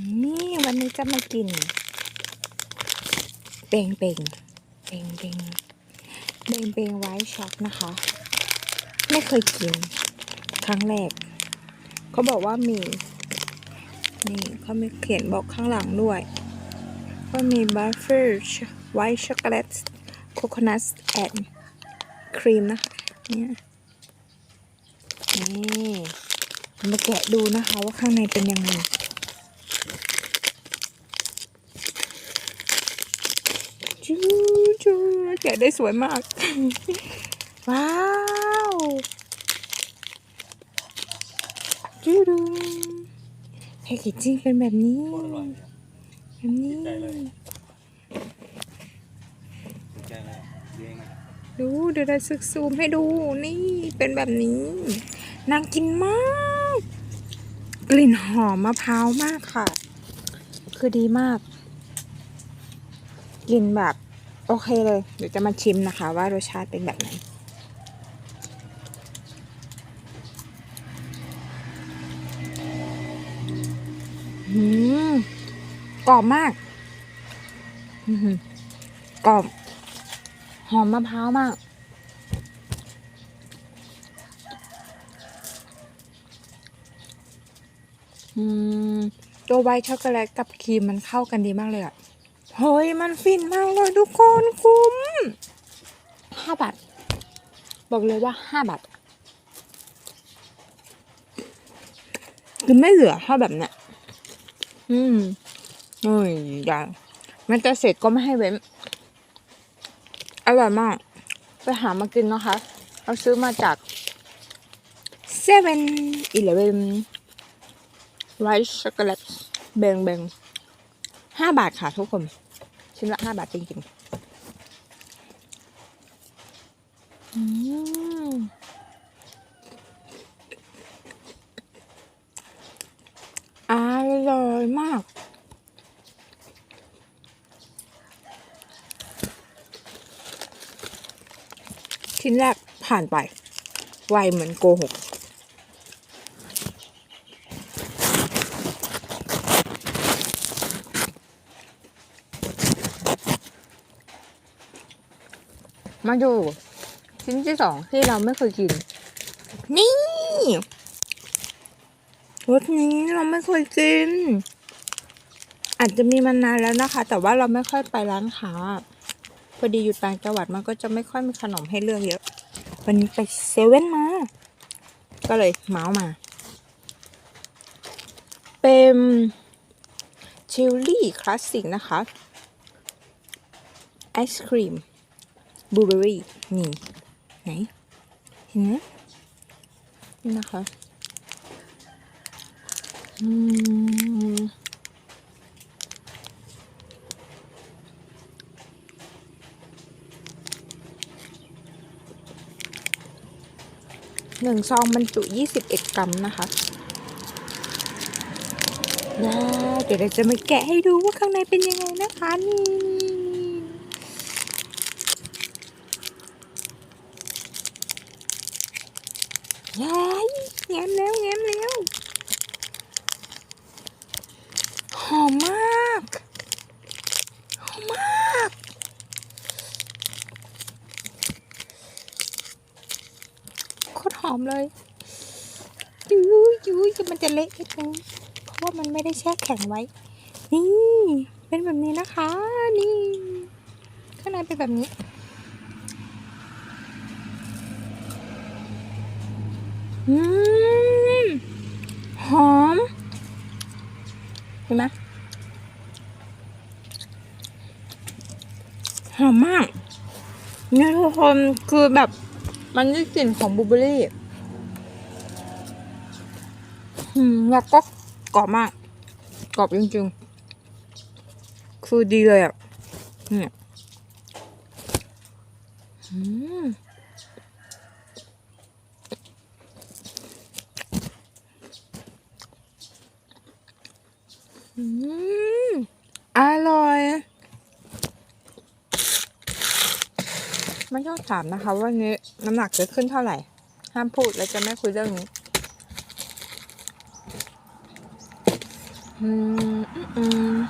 นี่วันนี้จะมากิน เปงเปงเปงเปงเปงเปงไว้ช็อกนะคะ ไม่เคยกิน ครั้งแรก เขาบอกว่ามี นี่เขามีเขียนบอกข้างหลังด้วยว่ามีบัฟเฟอร์ไวท์ช็อกโกแลตโคโคนัทแอนครีมนะคะเนี่ยนี่มาแกะดูนะคะว่าข้างในเป็นยังไง จูจู แกะได้สวยมาก ว้าวจูดูแพคเกจจิ้งเป็นแบบนี้โคตรอร่อยแบบนี้ติดใจเลยถูกใจเลยเลี้ยงอะดูเดี๋ยวเราซึกซูมให้ดูนี่เป็นแบบนี้น่ากินมาก กลิ่นหอมมะพร้าวมากค่ะ คือดีมาก กลิ่นแบบ โอเคเลย เดี๋ยวจะมาชิมนะคะ ว่ารสชาติเป็นแบบไหนอืมกรอบมากอือหือกรอบ หอมมะพร้าวมาก อืม ตัวไวท์ช็อกโกแลตกับครีมมันเข้ากันดีมากเลยอะ เฮ้ยมันฟินมากเลยทุกคนคุ้มห้าบาท บอกเลยว่าห้าบาทคือไม่เหลือถ้าแบบเนี้ยอืมเอ้ยอย่างมันจะเสร็จก็ไม่ให้เว้นอร่อยมาก ไปหามากินนะคะเราซื้อมาจากเซเว่นอีเลเวนไวท์ช็อกโกแลตเบงเบง ห้าบาทค่ะทุกคน ชิ้นละห้าบาทจริงๆอืมอร่อยมาก ชิ้นแรกผ่านไป ไวเหมือนโกหก มาดูชิ้นที่สองที่เราไม่เคยกิน นี่รสนี้เราไม่เคยกิน อาจจะมีมานานแล้วนะคะ แต่ว่าเราไม่ค่อยไปร้านค้าพอดีอยู่ต่างจังหวัดมันก็จะไม่ค่อยมีขนมให้เลือกเยอะ วันนี้ไปเซเว่นมา ก็เลยเมาส์มา เป็นชิลลี่คลาสสิกนะคะไอศครีม บลูเบอรี่ นี่ ไหน เห็นไหมนี่นะคะอืมหนึ่งซองบรรจุ21กรัมนะคะเดี๋ยวเราจะมาแกะให้ดูว่าข้างในเป็นยังไงนะคะนี่ ยายแง้มแล้วแง้มแล้ว หอมมากหอมมากโคตรหอมเลยยุยยุยมันจะเละนิดนึงเพราะว่ามันไม่ได้แช่แข็งไว้ นี่ เป็นแบบนี้นะคะ นี่ ข้างในเป็นแบบนี้ อืม หอม เห็นไหมหอมมากเนี่ยทุกคนคือแบบมันได้กลิ่นของบูเบอร์รี่อืมแล้วก็กรอบมาก กรอบจริงๆ คือดีเลยอะเนี่ยอืม อืมอร่อย ไม่ต้องถามนะคะว่านี้น้ำหนักจะขึ้นเท่าไหร่ ห้ามพูดและจะไม่คุยเรื่องนี้อืมอืม